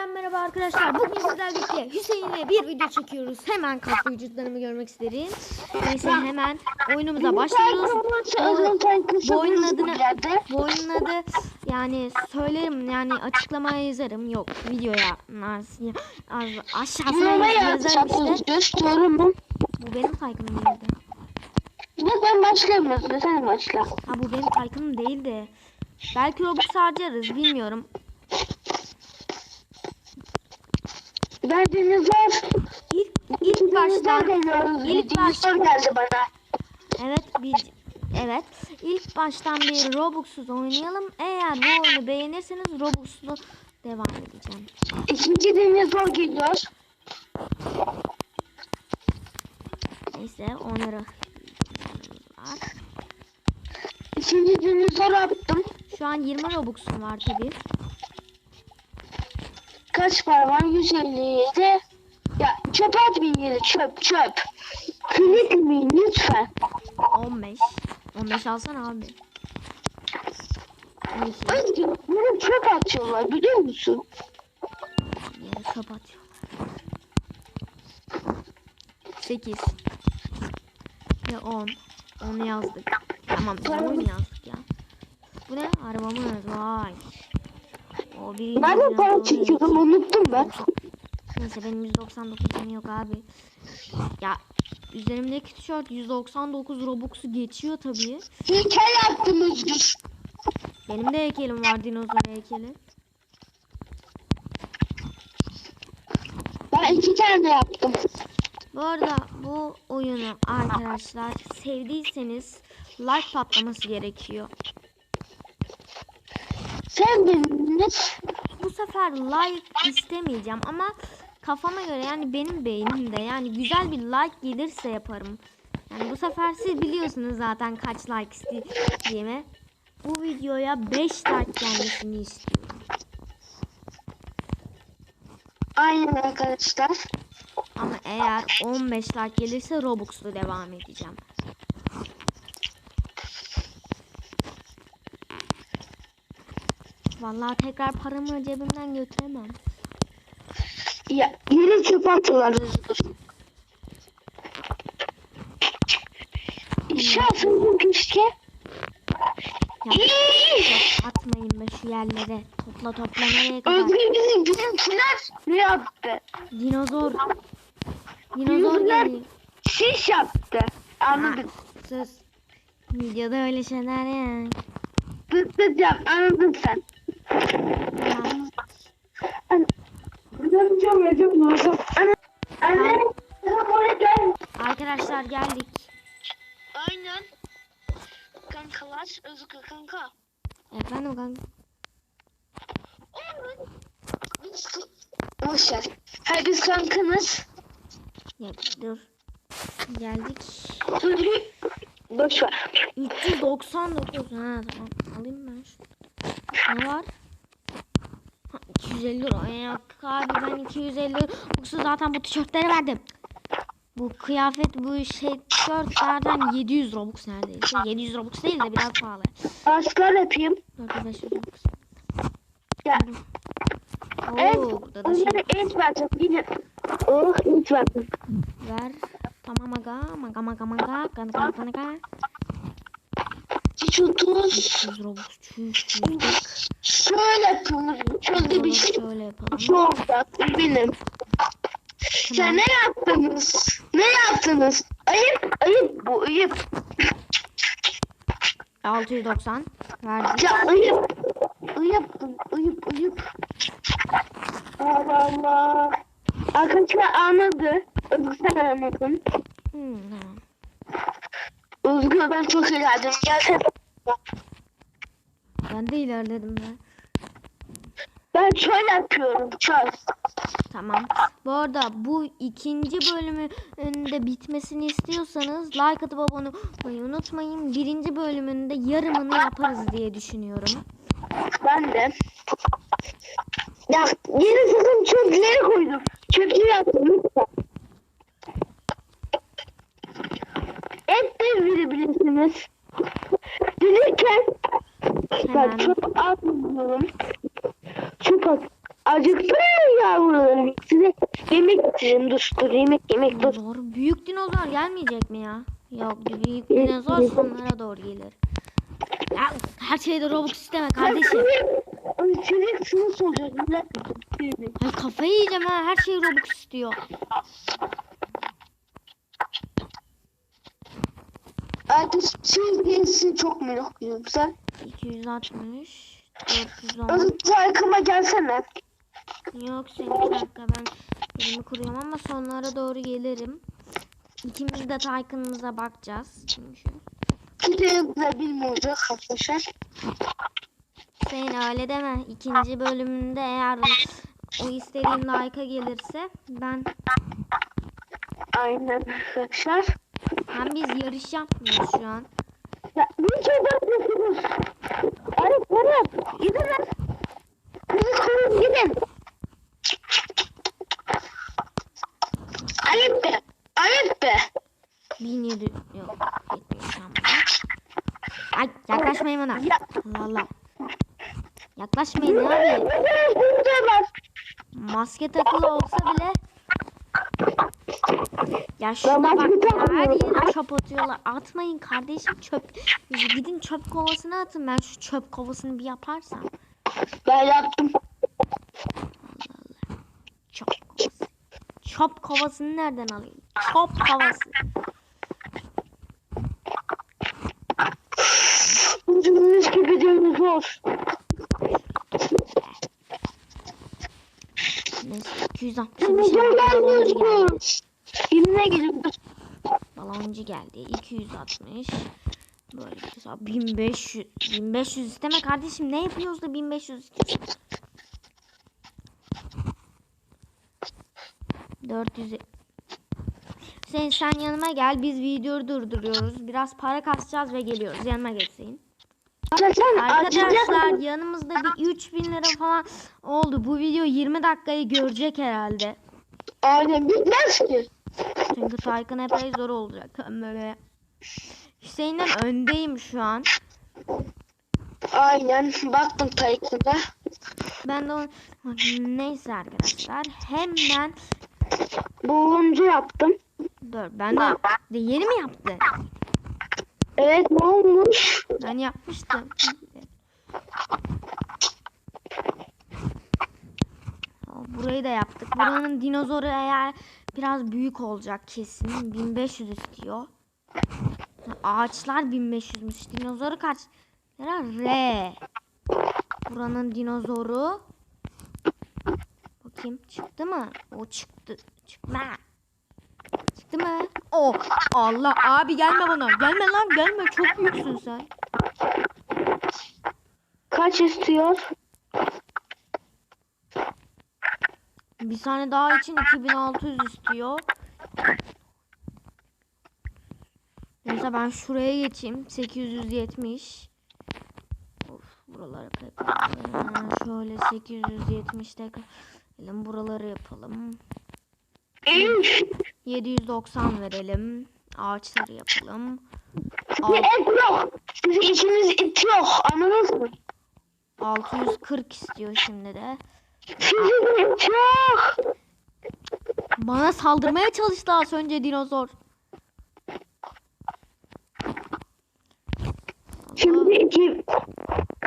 Yeniden merhaba arkadaşlar. Bugün sizlerle birlikte Hüseyin'le bir video çekiyoruz. Hemen kaslı vücutlarımı görmek isterim. Neyse hemen oyunumuza başlıyoruz. Bu, bu oyunun adını bu oyunun adı yani söylerim yani açıklamaya yazarım. Yok videoya aşağısına yazarım işte. Bu benim kaykımım değildi. Ne ben başlayamıyorsun. Sen başla. Ha bu benim kaykımım değildi. Belki Robux harcarız bilmiyorum. Dinozor. İlk, ilk baştan ilk İlk baş- dinozor geldi bana. Evet bir evet ilk baştan bir Robux'suz oynayalım. Eğer bu oyunu beğenirseniz Robux'lu devam edeceğim. İkinci dinozor geliyor. Neyse onları var. İkinci dinozor attım. Şu an 20 Robux'um var tabi. Kaç para var? 157. Ya çöp atmayın çöp çöp. Kırıkmayın lütfen. 15. 15 alsana abi. 12. Özgür bunu çöp atıyorlar biliyor musun? Yere kapatıyorlar. 8. Ve 10. Onu yazdık. Tamam oyunu yazdık ya. Bu ne? Arabamız. Vay. Birinci Nereden para çekiyordum unuttum ben. Neyse benim 199 canı yok abi. Ya üzerimdeki tişört 199 Robux'u geçiyor tabii. Heykel yaptım Özgür. Benim de heykelim var dinozor heykeli. Ben iki tane yaptım. Bu arada bu oyunu arkadaşlar sevdiyseniz like patlaması gerekiyor. Sen dediniz. Bu sefer like istemeyeceğim ama kafama göre yani benim beynimde yani güzel bir like gelirse yaparım. Yani bu sefer siz biliyorsunuz zaten kaç like istediğimi. Bu videoya 5 like gelmesini istiyorum. Aynen arkadaşlar. Ama eğer 15 like gelirse Robux'lu devam edeceğim. Vallahi tekrar paramı cebimden götüremem. Ya yine çöp atıyorlar atıldım keşke. Atmayın be şu yerlere. Topla topla nereye kadar? Özgür bizim bizimkiler ne yaptı? Dinozor. Dinozor geliyor. şiş yaptı. Anladık. Ha, Sus. Videoda öyle şeyler ya. Tık tık yap anladın sen. Göreceğim yedim lazım. Anne. Anne. Buraya gel. Arkadaşlar geldik. Aynen. Kankalar Özgür kanka. Efendim kanka. Boşver. Her biz kankanız. Ya, dur. Geldik. Boşver. 399. Ha tamam. Alayım ben şunu. Ne var? Ha, 250 lira. Yok abi ben 250 lira. Yoksa zaten bu tişörtleri verdim. Bu kıyafet bu şey tişört zaten 700 Robux neredeyse. 700 Robux değil de biraz pahalı. Askar yapayım. 4500 Robux. Ya. Evet. Oo, burada da şey Onları verdim. Yine. Oh et verdim. ver. Tamam aga. Maga maga maga. Gana gana gana. Hiç otuz. 300 Robux. Çüş çüş. Şöyle yapıyoruz. Çölde bir şey. Şöyle yapalım. Şu olacak benim. Sen ne yaptınız? Ne yaptınız? Ayıp, ayıp bu ayıp. 690 verdik. Ya ayıp. Ayıp, ayıp, ayıp. Allah Allah. Arkadaşlar anladı. Sen anladın. Hmm, tamam. Özgür ben çok ilerledim. Sen. Ben de ilerledim ya. Ben şöyle yapıyorum. Çöl. Tamam. Bu arada bu ikinci bölümün de bitmesini istiyorsanız like atıp abone olmayı unutmayın. Birinci bölümünde yarımını yaparız diye düşünüyorum. Ben de. Ya yeni sakın çöpleri koydum. Çöpleri yaptım lütfen. Et de verebilirsiniz. Gelirken ben Hemen çöp atmıyorum. Çöp at. Acıktın mı yavrularım? Size yemek getirin. Dur dur yemek yemek dur. Doğru. Büyük dinozor gelmeyecek mi ya? Yok büyük dinozor sonlara doğru gelir. Ya her şeyde Robux isteme kardeşim. Çocuk şunu soracak. Ya kafayı yiyeceğim ha. Her şey Robux istiyor. Şey gezisi çok merak ediyorum. Sen 260 410 Azıcık takıma gelsene. Yok senin bir dakika ben yerimi kuruyorum ama sonlara doğru gelirim. İkimiz de Tycoon'ımıza bakacağız. Şu. Kimse de bilmeyecek arkadaşlar. Hüseyin öyle deme. İkinci bölümünde eğer o istediğin like'a gelirse ben Aynen arkadaşlar. Hem biz yarış yapmıyoruz şu an. Ya bir şey bakıyorsunuz. Arif Arif. Gidin lan. Bizi korun gidin. Arif be. Arif be. 1700 yok yetmiyor tamam. Ay yaklaşmayın bana. Ya. Allah Allah. Yaklaşmayın abi. Maske takılı olsa bile ya Ben şuna bak her yere çöp atıyorlar. Atmayın kardeşim çöp. Gidin çöp kovasına atın. Ben şu çöp kovasını bir yaparsam. Ben yaptım. Çöp kovası. Çöp kovasını nereden alayım? Çöp kovası. Ucumuz gibi dönüz olsun. Neyse 260 bir şey Neden Yine gidiyoruz. Baloncu geldi. 260. Böyle bir hesap. 1500. 1500 isteme kardeşim. Ne yapıyoruz da 1500 istiyorsun? 400. Sen sen yanıma gel. Biz videoyu durduruyoruz. Biraz para kasacağız ve geliyoruz. Yanıma geçsin. Arkadaşlar Arkadaşlar yanımızda bir 3000 lira falan oldu. Bu video 20 dakikayı görecek herhalde. Aynen bitmez ki. Çünkü Tycoon epey zor olacak. Böyle. Hüseyin'den öndeyim şu an. Aynen baktım Taykun'a. Ben de o... Neyse arkadaşlar. Hemen Boğuncu yaptım. dur. Ben de, de yeni mi yaptın? Evet ne olmuş? Ben yapmıştım. Burayı da yaptık. Buranın dinozoru eğer biraz büyük olacak kesin. 1500 istiyor. Ağaçlar 1500'müş. Dinozoru kaç? Lira? R. Buranın dinozoru. Bakayım çıktı mı? O çıktı. Çıkma. Çıktı mı? Oh Allah abi gelme bana. Gelme lan gelme. Çok büyüksün sen. Kaç istiyor? Bir tane daha için 2600 istiyor. Neyse ben şuraya geçeyim. 870. Of buraları pek. Ee, şöyle 870 tekrar. Elim buraları yapalım. 790 verelim. Ağaçları yapalım. Bir Al- et yok. Bizim içimiz it yok. Anladınız mı? 640 istiyor şimdi de. Bana saldırmaya çalıştı az önce dinozor. Şimdi iki.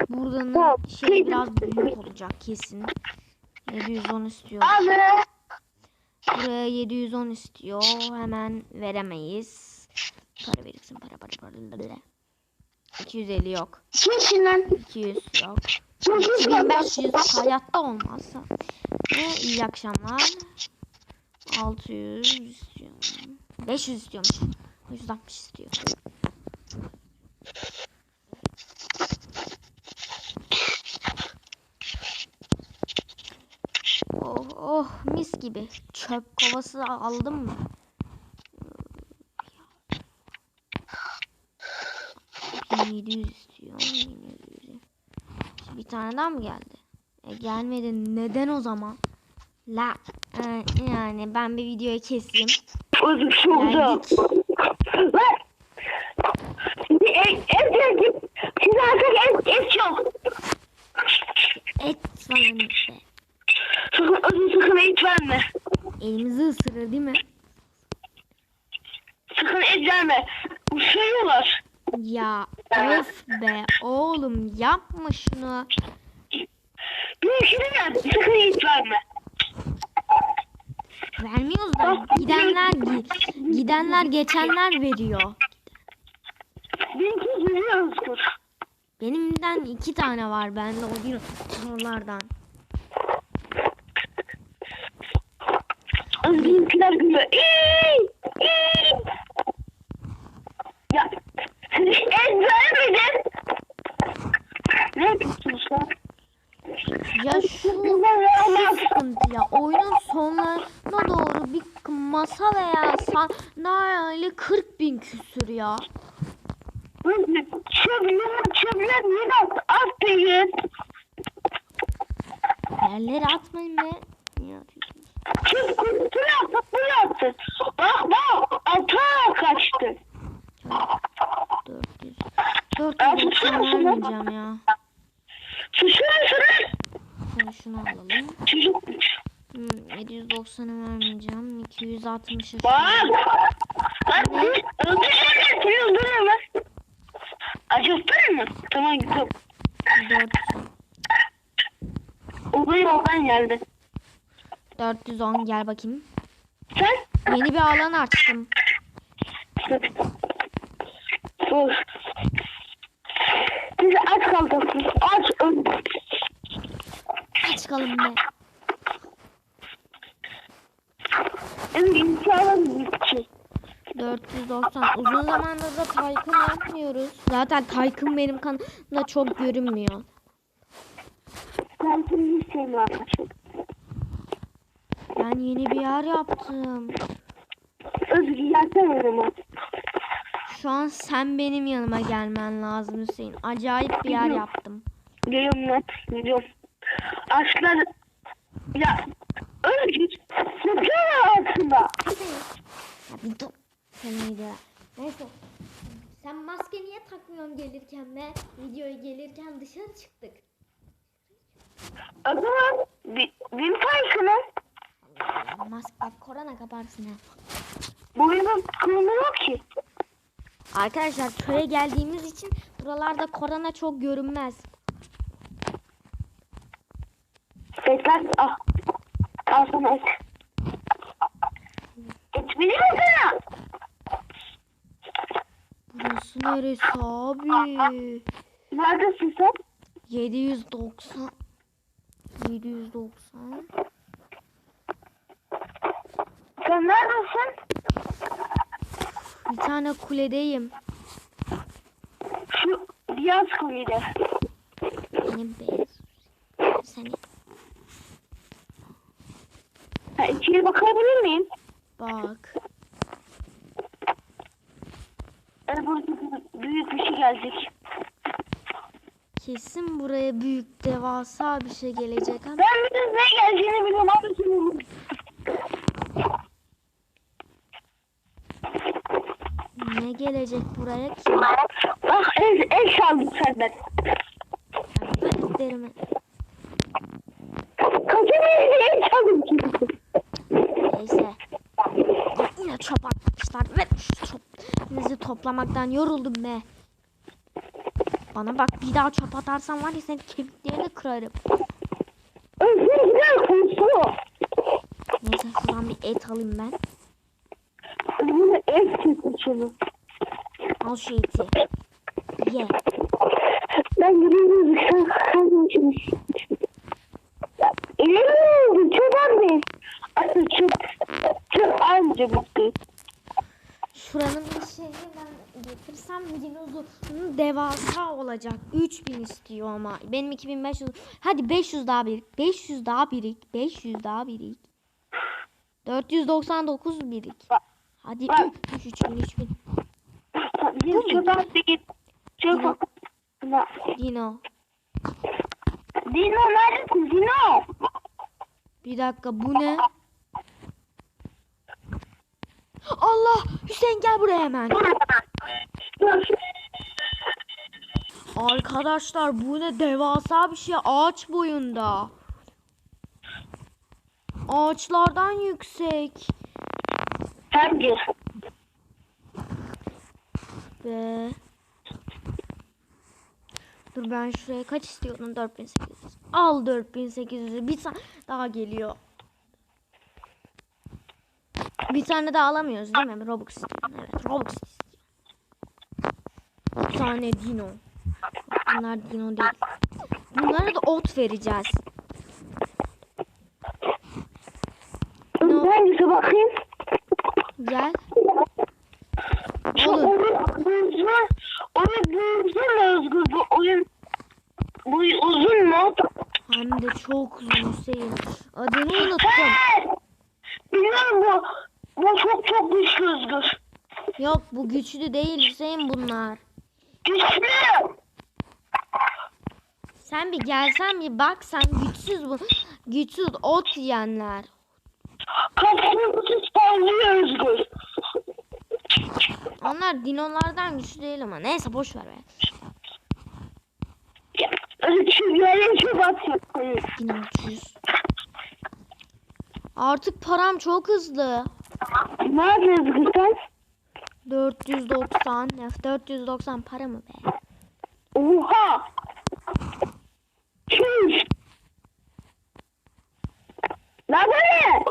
Buradanın şey biraz büyük olacak kesin. 710 istiyor. Buraya 710 istiyor. Hemen veremeyiz. Para verirsin para para para. 250 yok. Susun lan. 200 yok. Susun lan. 1500 hayatta olmazsa. Ve iyi akşamlar. 600 istiyorum. 500 istiyormuş. 560 istiyor. Oh oh mis gibi. Çöp kovası aldım mı? Yedi yüz istiyor. Bir tane daha mı geldi? E, gelmedi. Neden o zaman? La e, yani ben bir videoyu keseyim. Uyuşuldu. Geldik. Lan. Et, et yedik. Siz artık et, et yok. Et falan işte. hiç verme. Elimizi ısırır değil mi? Sakın et verme. Uçuyorlar. Ya öf be oğlum yapma şunu. Benimkini ver. Sakın hiç verme. Vermiyoruz da gidenler gi- gidenler geçenler veriyor. Benimkini veriyoruzdur. Benimden iki tane var bende o değil onlardan. Bizimkiler gülüyor. İyi, iyi. Ya siz et vermedin. Ne yapıyorsunuz lan? Ya şu sıkıntı ya. Oyunun sonlarına doğru bir masa veya sandalye 40 bin küsür ya. Çöpler, çöpler at, atmayın? Yerlere atmayın be. Niye atıyorsunuz? Çöp kutusunu atıp bunu attı. Bak bak, atağa kaçtı. 400. 490 vermeyeceğim ya. Susuyor musunuz? Şöyle şunu alalım. Hmm, 790'ı vermeyeceğim. 260'ı Bak. Bak, öldüreceğim seni öldüremez. Acıttın mı? Tamam gidiyorum. 400. O benim oradan geldi. 410 gel bakayım. Sen? Yeni bir alan açtım. Dur. Siz aç kalacaksınız. Aç öl. Çıkalım be. En imkanı bitti. 490. Uzun zamandır da Taykın yapmıyoruz. Zaten Taykın benim kanalımda çok görünmüyor. Ben seni hiç sevmiyorum. Ben yeni bir yer yaptım. Özgür gelsene yanıma. Şu an sen benim yanıma gelmen lazım Hüseyin. Acayip bir yer yaptım. Geliyorum. Geliyorum. Açlar. Ya. Özgür. Sıkıyor aslında. Hüseyin. Ya bir dur. Sen neydi? Neyse. Sen maske niye takmıyorsun gelirken be? Videoya gelirken dışarı çıktık. Bir, bin parasını Ya maske bak korona kaparsın ha. boyunun kılını yok ki. Arkadaşlar köye geldiğimiz için buralarda korona çok görünmez. Bekler. Ah. Al sana et. Et biliyor musun? Burası neresi abi? Neredesin sen? 790 790 Sen neredesin? Bir tane kuledeyim. Şu beyaz kulüde. Benim beyaz. Seni Ha, içeri bakabilir miyim? Bak. Büyük bir şey gelecek. Kesin buraya büyük devasa bir şey gelecek ama Ben bir ne geleceğini biliyorum abi ne gelecek buraya ki? Bak el, el çaldım senden. Ben derimi. Kaçın el çaldım çünkü. Neyse. Yine çöp atmışlar. Şu çöpünüzü toplamaktan yoruldum be. Bana bak bir daha çöp atarsan var ya senin kemiklerini kırarım. Neyse şuradan bir et alayım ben. Bunu çekti şunu. Al şu eti. Ye. Ben gülüyorum. Sen sen için. Elimi oldu. Çok anne. Aslında çok çok anca bitti. Şuranın bir şeyini ben getirsem dinozorun devasa olacak. 3000 istiyor ama. Benim 2500. Hadi 500 daha birik. 500 daha birik. 500 daha birik. 499 birik. Hadi Bak. 3 3000 3000. Bir çok az değil. Çok az. Dino. Dino neredesin Dino? Bir dakika bu ne? Allah! Hüseyin gel buraya hemen. Arkadaşlar bu ne devasa bir şey ağaç boyunda. Ağaçlardan yüksek. Hangi? Be. Dur ben şuraya kaç istiyordum? 4800. Al 4800'ü. Bir tane daha geliyor. Bir tane daha alamıyoruz değil mi? Robux istiyorum. Evet Robux istiyorum. Bir tane dino. Bunlar dino değil. Bunlara da ot vereceğiz. No. Hangisi bakayım? Gel. Olur. oyun uzun, mu Özgür bu oyun? Bu uzun mu? Hem de çok uzun Hüseyin. Adını unuttum. Bilmiyorum bu. Bu çok çok güçlü Özgür. Yok bu güçlü değil Hüseyin bunlar. Güçlü. Sen bir gelsen bir bak sen güçsüz bu. Güçsüz ot yiyenler. Kasımsız parlıyor Özgür. Onlar dinolardan güçlü değil ama. Neyse boş ver be. Ya, Ölçülerin çok atıyor. Dino 300. Artık param çok hızlı. Nerede Özgür sen? 490. Ya 490 para mı be? Oha. Çüş. Ne böyle?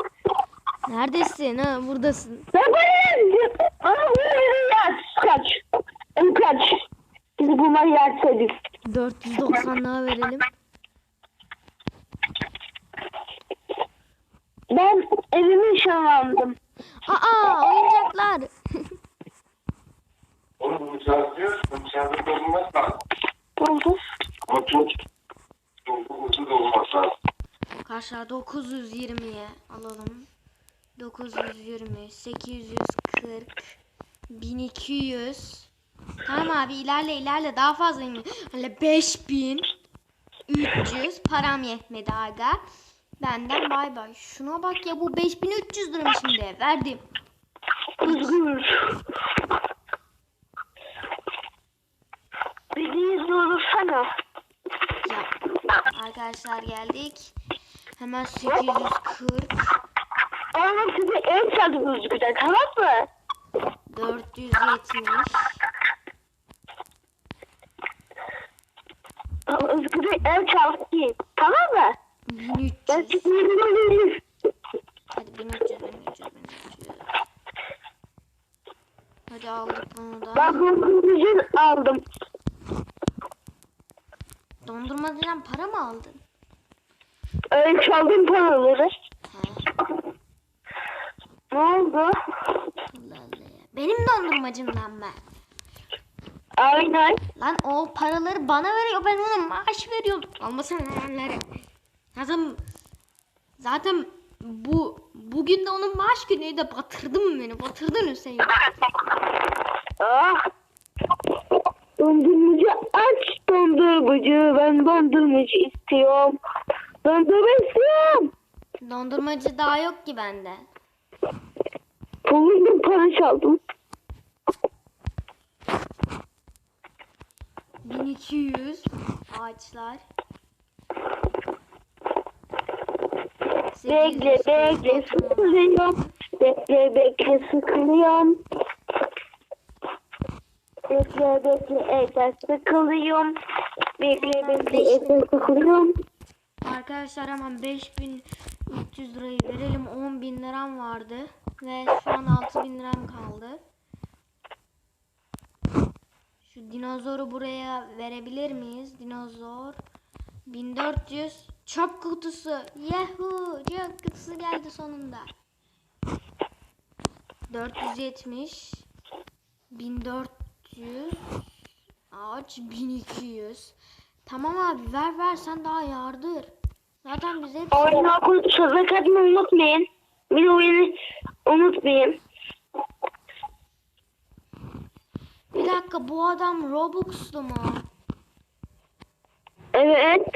Neredesin ha? Buradasın. Böyle? Bana böyle yer kaç. En kaç. Biz bunları yerseydik. 490 daha verelim. Ben evimi ışınlandım. Aa oyuncaklar. Onu bu çağırıyor, bu çağırıyor olmaz lazım. Oldu. Ama çok uzun olmaz lazım. Arkadaşlar 920'ye alalım. 920, 840, 1200. Tamam abi ilerle ilerle daha fazla inme. Öyle 5300 param yetmedi aga. Benden bay bay. Şuna bak ya bu 5300 lira şimdi verdim. Beni izliyorsana. Ya arkadaşlar geldik. Hemen 840, Ama size ev çaldım Özgür'den tamam mı? 470, Ama Özgür'e ev çaldım. Tamam mı? 1300. Ben çıkmayayım gelir. Hadi 1300, 1300, 1300. Hadi aldık bunu da. Ben dondurmacı aldım. Dondurmadan para mı aldın? Öyle çaldım paraları. He. Ne oldu? Allah Allah ya. Benim dondurmacımdan mı? Aynen. Lan o paraları bana veriyor. Ben ona maaş veriyorum. Almasana yerlere. Zaten zaten bu bugün de onun maaş günüydü. Batırdın beni. Batırdın Hüseyin. Ah. Dondurmacı aç dondurmacı. Ben dondurmacı istiyorum. Dondurma istiyorum. Dondurmacı daha yok ki bende. Kolumdan para çaldım. 1200 ağaçlar. Bekle 800 bekle sıkılıyorum. Bekle bekle sıkılıyorum. Bekle bekle evde sıkılıyorum. Bekle bekle evde sıkılıyorum. Arkadaşlar hemen 5300 lirayı verelim. 10.000 liram vardı. Ve şu an 6000 liram kaldı. Şu dinozoru buraya verebilir miyiz? Dinozor. 1400. Çöp kutusu. Yahoo! Çöp kutusu geldi sonunda. 470. 1400. Ağaç 1200. Tamam abi ver ver sen daha yardır. Zaten biz hep Oyuna koyup sözle kadını unutmayın. Bir oyunu unutmayın. Bir dakika bu adam Robux'lu mu? Evet.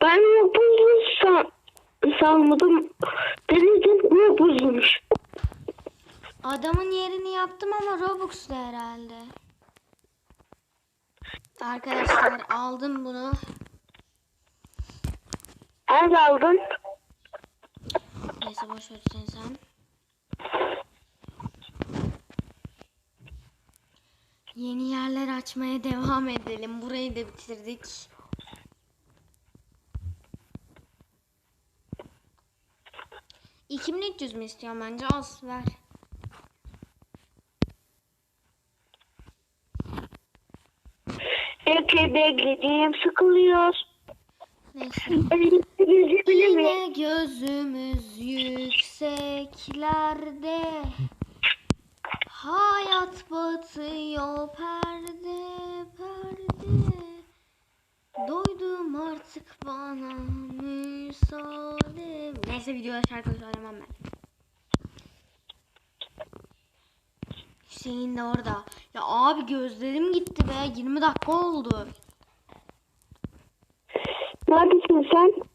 Ben yapılmış san sanmadım. Denizin yapılmış. Adamın yerini yaptım ama Robux'lu herhalde. Arkadaşlar aldım bunu. Nerede aldın? Neyse boş ver sen Yeni yerler açmaya devam edelim. Burayı da bitirdik. İki bin üç yüz mü istiyorum bence? Az ver. Epey beklediğim sıkılıyor. Neyse. Yine gözümüz yükseklerde Hayat batıyor perde perde Doydum artık bana müsaade Neyse videoda şarkı söylemem ben Hüseyin de orada Ya abi gözlerim gitti be 20 dakika oldu Neredesin sen?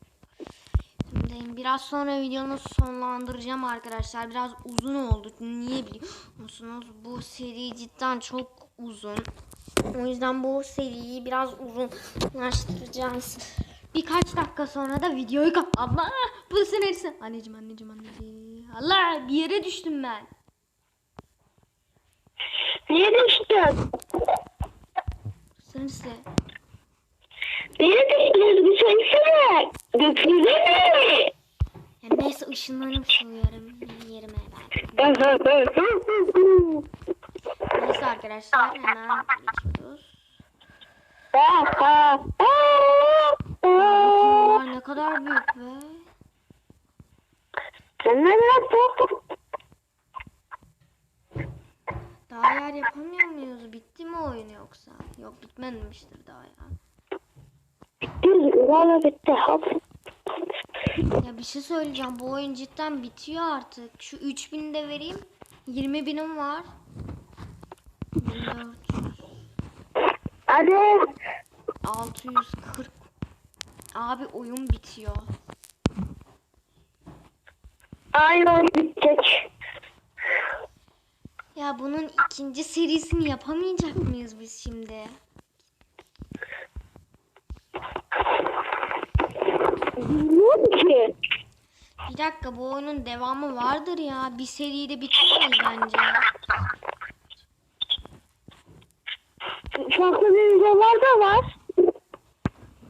Şimdi biraz sonra videonu sonlandıracağım arkadaşlar. Biraz uzun oldu. Niye biliyor musunuz? Bu seri cidden çok uzun. O yüzden bu seriyi biraz uzunlaştıracağız. Birkaç dakika sonra da videoyu kap... Allah! Bu neresi? Anneciğim anneciğim anneciğim. Allah! Bir yere düştüm ben. Niye düştün? Sınırsı. Niye düştünüz bir söylesene. Gökyüzü mi? Ya neyse yerime ben. Neyse arkadaşlar hemen geçiyoruz. Bunlar ne kadar büyük be. Daha yer yapamıyor muyuz? Bitti mi oyun yoksa? Yok bitmemiştir daha ya. Bitti. Valla bitti. Hop. Ya bir şey söyleyeceğim. Bu oyun cidden bitiyor artık. Şu 3000 de vereyim. 20 binim var. 1400, Hadi. 640. Abi oyun bitiyor. Aynen bitecek. Ya bunun ikinci serisini yapamayacak mıyız biz şimdi? Bilmiyorum ki. Bir dakika bu oyunun devamı vardır ya. Bir seride bitiremeyiz bence. Farklı videolar da var.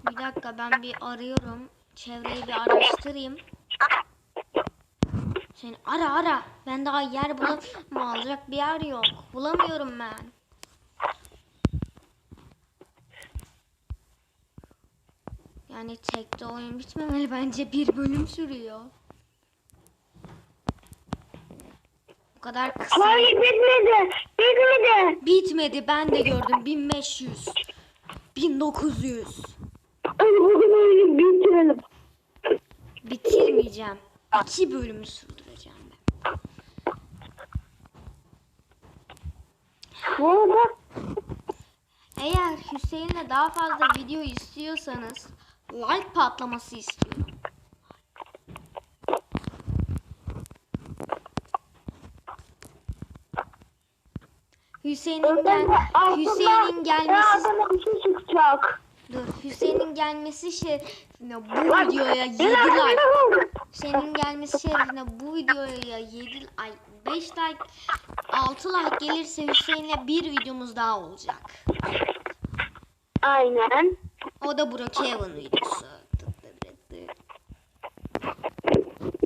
Bir dakika ben bir arıyorum. Çevreyi bir araştırayım. Sen ara ara. Ben daha yer bulam alacak bir yer yok. Bulamıyorum ben. Yani tekte oyun bitmemeli bence bir bölüm sürüyor. Bu kadar kısa. Hayır bitmedi. Bitmedi. Bitmedi ben de gördüm 1500. 1900. Hadi bugün oyunu bitirelim. Bitirmeyeceğim. İki bölümü sürdüreceğim ben. Bu arada Eğer Hüseyin'le daha fazla video istiyorsanız like patlaması istiyorum. Hüseyin'in gel Hüseyin'in gelmesi şey çıkacak. dur Hüseyin'in gelmesi şerefine bu videoya 7 like Hüseyin'in gelmesi şerefine bu videoya 7 ay 5 like 6 like gelirse Hüseyin'le bir videomuz daha olacak. Aynen. O da Brookhaven videosu.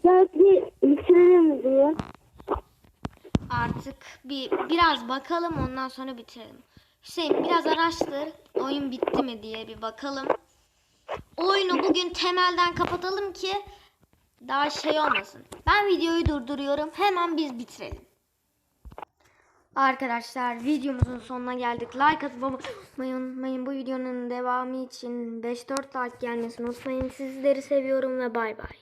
Belki bitirelim diye. Artık bir biraz bakalım ondan sonra bitirelim. Hüseyin biraz araştır. Oyun bitti mi diye bir bakalım. Oyunu bugün temelden kapatalım ki daha şey olmasın. Ben videoyu durduruyorum. Hemen biz bitirelim. Arkadaşlar videomuzun sonuna geldik. Like atıp olmayı unutmayın. Bu videonun devamı için 5-4 like gelmesini unutmayın. Sizleri seviyorum ve bay bay.